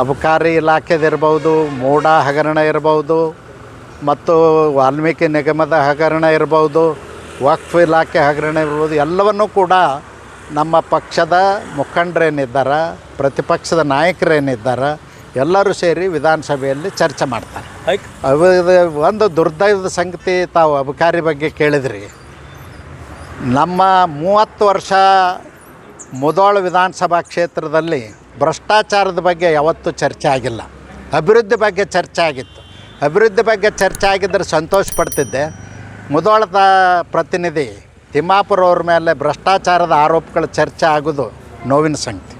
ಅಬಕಾರಿ ಇಲಾಖೆದಿರ್ಬೋದು ಮೂಡ ಹಗರಣ ಇರ್ಬೋದು ಮತ್ತು ವಾಲ್ಮೀಕಿ ನಿಗಮದ ಹಗರಣ ಇರ್ಬೋದು ವಕ್ಫ್ ಇಲಾಖೆ ಹಗರಣ ಇರ್ಬೋದು ಎಲ್ಲವನ್ನೂ ಕೂಡ ನಮ್ಮ ಪಕ್ಷದ ಮುಖಂಡರೇನಿದ್ದಾರೆ ಪ್ರತಿಪಕ್ಷದ ನಾಯಕರೇನಿದ್ದಾರೆ ಎಲ್ಲರೂ ಸೇರಿ ವಿಧಾನಸಭೆಯಲ್ಲಿ ಚರ್ಚೆ ಮಾಡ್ತಾರೆ. ಅವ ಒಂದು ದುರ್ದೈವದ ಸಂಗತಿ ತಾವು ಅಬಕಾರಿ ಬಗ್ಗೆ ಕೇಳಿದ್ರಿ. ನಮ್ಮ ಮೂವತ್ತು ವರ್ಷ ಮುದೋಳ ವಿಧಾನಸಭಾ ಕ್ಷೇತ್ರದಲ್ಲಿ ಭ್ರಷ್ಟಾಚಾರದ ಬಗ್ಗೆ ಯಾವತ್ತೂ ಚರ್ಚೆ ಆಗಿಲ್ಲ. ಅಭಿವೃದ್ಧಿ ಬಗ್ಗೆ ಚರ್ಚೆ ಆಗಿತ್ತು. ಅಭಿವೃದ್ಧಿ ಬಗ್ಗೆ ಚರ್ಚೆ ಆಗಿದ್ದರೆ ಸಂತೋಷ ಪಡ್ತಿದ್ದೆ. ಮುದೋಳದ ಪ್ರತಿನಿಧಿ ತಿಮ್ಮಾಪುರ ಅವ್ರ ಮೇಲೆ ಭ್ರಷ್ಟಾಚಾರದ ಆರೋಪಗಳು ಚರ್ಚೆ ಆಗೋದು ನೋವಿನ ಸಂಗತಿ.